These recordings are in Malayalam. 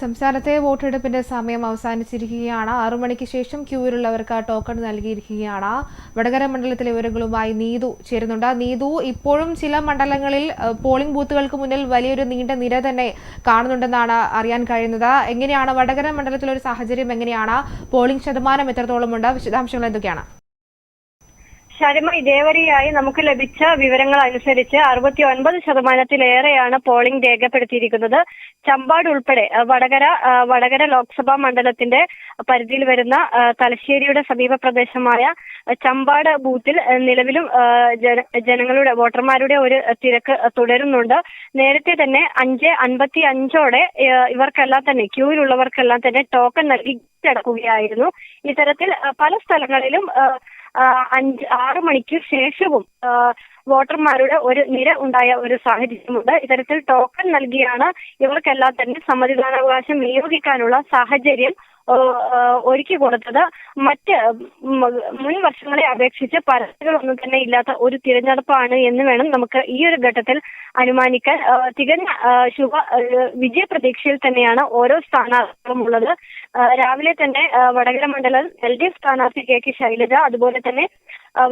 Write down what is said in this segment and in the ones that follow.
സംസ്ഥാനത്തെ വോട്ടെടുപ്പിന്റെ സമയം അവസാനിച്ചിരിക്കുകയാണ്. ആറു മണിക്ക് ശേഷം ക്യൂവിലുള്ളവർക്ക് ടോക്കൺ നൽകിയിരിക്കുകയാണ്. വടകര മണ്ഡലത്തിലെ വിവരങ്ങളുമായി നീതു ചേരുന്നുണ്ട്. നീതു ഇപ്പോഴും ചില മണ്ഡലങ്ങളിൽ പോളിംഗ് ബൂത്തുകൾക്ക് മുന്നിൽ വലിയൊരു നീണ്ട നിര തന്നെ കാണുന്നുണ്ടെന്നാണ് അറിയാൻ കഴിയുന്നത്. എങ്ങനെയാണ് വടകര മണ്ഡലത്തിലെ ഒരു സാഹചര്യം എങ്ങനെയാണ്? പോളിംഗ് ശതമാനം എത്രത്തോളമുണ്ട്? വിശദാംശങ്ങൾ എന്തൊക്കെയാണ്? ശരമ ഇതേവരെയായി നമുക്ക് ലഭിച്ച വിവരങ്ങൾ അനുസരിച്ച് അറുപത്തി ഒൻപത് ശതമാനത്തിലേറെയാണ് പോളിംഗ് രേഖപ്പെടുത്തിയിരിക്കുന്നത്. ചമ്പാട് ഉൾപ്പെടെ വടകര വടകര ലോക്സഭാ മണ്ഡലത്തിന്റെ പരിധിയിൽ വരുന്ന തലശ്ശേരിയുടെ സമീപ പ്രദേശമായ ചമ്പാട് ബൂത്തിൽ നിലവിലും ജന- ജനങ്ങളുടെ വോട്ടർമാരുടെ ഒരു തിരക്ക് തുടരുന്നുണ്ട്. നേരത്തെ തന്നെ അഞ്ച് അൻപത്തി അഞ്ചോടെ ഇവർക്കെല്ലാം തന്നെ ക്യൂവിലുള്ളവർക്കെല്ലാം തന്നെ ടോക്കൺ നൽകി അടക്കുകയായിരുന്നു ഇത്തരത്തിൽ പല സ്ഥലങ്ങളിലും അഞ്ച് ആറ് മണിക്ക് ശേഷവും വോട്ടർമാരുടെ ഒരു നിര ഉണ്ടായ ഒരു സാഹചര്യമുണ്ട്. ഇത്തരത്തിൽ ടോക്കൺ നൽകിയാണ് ഇവർക്കെല്ലാം തന്നെ സമ്മതിദാനാവകാശം വിനിയോഗിക്കാനുള്ള സാഹചര്യം ഒരുക്കി കൊടുത്തത്. മറ്റ് മുൻ വർഷങ്ങളെ അപേക്ഷിച്ച് പരസ്യങ്ങളൊന്നും തന്നെ ഇല്ലാത്ത ഒരു തിരഞ്ഞെടുപ്പാണ് എന്ന് വേണം നമുക്ക് ഈ ഒരു ഘട്ടത്തിൽ അനുമാനിക്കാൻ. തികഞ്ഞ ശുഭ വിജയ പ്രതീക്ഷയിൽ തന്നെയാണ് ഓരോ സ്ഥാനാർത്ഥികളും ഉള്ളത്. രാവിലെ തന്നെ വടകര മണ്ഡലം എൽ ഡി എഫ് സ്ഥാനാർത്ഥി കെ കെ ശൈലജ അതുപോലെ തന്നെ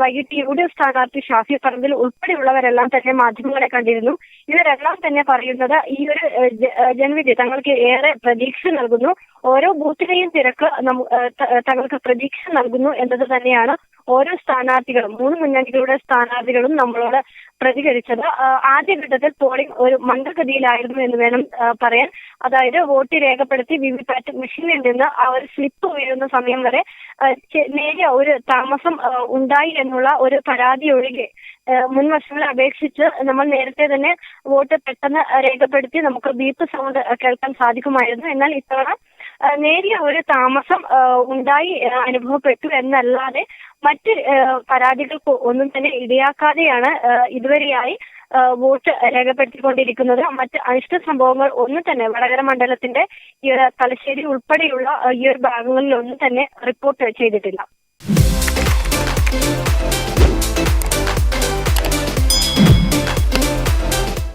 വൈകിട്ട് യു ഡി എഫ് സ്ഥാനാർത്ഥി ഷാഫി പറമ്പിൽ ഉൾപ്പെടെയുള്ളവരെല്ലാം തന്നെ മാധ്യമങ്ങളെ കണ്ടിരുന്നു. ഇവരെല്ലാം തന്നെ പറയുന്നത് ഈ ഒരു ജനവിധി തങ്ങൾക്ക് ഏറെ പ്രതീക്ഷ നൽകുന്നു. ഓരോ ബൂത്തിലെയും തിരക്ക് തങ്ങൾക്ക് പ്രതീക്ഷ നൽകുന്നു എന്നത് തന്നെയാണ് ഓരോ സ്ഥാനാർത്ഥികളും മൂന്ന് മുന്നണികളുടെ സ്ഥാനാർത്ഥികളും നമ്മളോട് പ്രതികരിച്ചത്. ആദ്യഘട്ടത്തിൽ പോളിംഗ് ഒരു മന്ദഗതിയിലായിരുന്നു എന്ന് വേണം പറയാൻ. അതായത് വോട്ട് രേഖപ്പെടുത്തി വിവിപാറ്റ് മെഷീനിൽ നിന്ന് ആ ഒരു സ്ലിപ്പ് വീഴുന്ന സമയം വരെ നേരിയ ഒരു താമസം ഉണ്ടായി എന്നുള്ള ഒരു പരാതി ഒഴികെ മുൻ വർഷങ്ങളെ അപേക്ഷിച്ച് നമ്മൾ നേരത്തെ തന്നെ വോട്ട് പെട്ടെന്ന് രേഖപ്പെടുത്തി നമുക്ക് ബീപ്പ് സൗണ്ട് കേൾക്കാൻ സാധിക്കുമായിരുന്നു. എന്നാൽ ഇത്തവണ നേരിയ ഒരു താമസം ഉണ്ടായി അനുഭവപ്പെട്ടു എന്നല്ലാതെ മറ്റ് പരാതികൾക്ക് ഒന്നും തന്നെ ഇടയാക്കാതെയാണ് ഇതുവരെയായി വോട്ട് രേഖപ്പെടുത്തിക്കൊണ്ടിരിക്കുന്നത്. മറ്റ് അനിഷ്ട സംഭവങ്ങൾ ഒന്നും തന്നെ വടകര മണ്ഡലത്തിന്റെ ഈ ഒരു തലശ്ശേരി ഉൾപ്പെടെയുള്ള ഈ ഒരു ഭാഗങ്ങളിൽ ഒന്നും തന്നെ റിപ്പോർട്ട് ചെയ്തിട്ടില്ല.